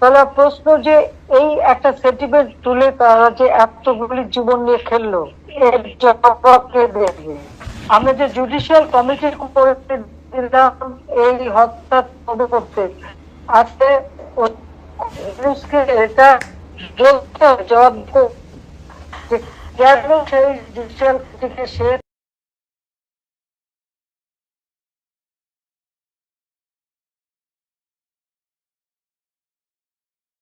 তাহলে প্রশ্ন যে এই একটা সেন্টিমেন্ট তুলে তারা যে এতগুলি জীবন নিয়ে খেললো, এর জবাবকে দেখবে আমরা যে জুডিশিয়াল কমিটি করে দিলাম, এই হত্যা তদন্ত করতে? আজকে পুলিশকে এটা জবাব কেন সেই জুডিশিয়াল থেকে সে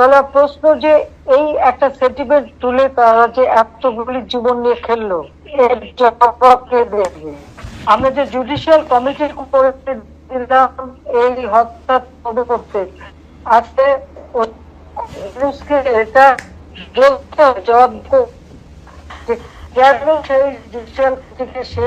তাহলে প্রশ্ন যে এই একটা সেন্টিমেন্ট তুলে তারা যে এতগুলি জীবন নিয়ে খেললো, এর আমরা যে জুডিশিয়াল কমিটি করে দিলাম, এই হত্যা তদন্ত করতে। আজকে পুলিশকে এটা জবাব কেন সেই জুডিশিয়াল থেকে সে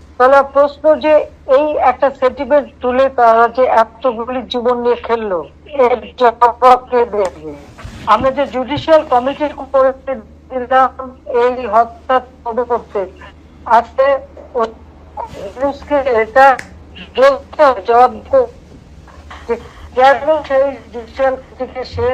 তাহলে প্রশ্ন যে এই একটা সেন্টিমেন্ট তুলে তারা যে এতগুলি জীবন নিয়ে খেললো, এর জবাবকে দেখবে আমরা যে জুডিশিয়াল কমিটি করে দিলাম, এই হত্যা তদন্ত করতে? আজকে পুলিশকে এটা জবাব সেই জুডিশিয়াল থেকে সে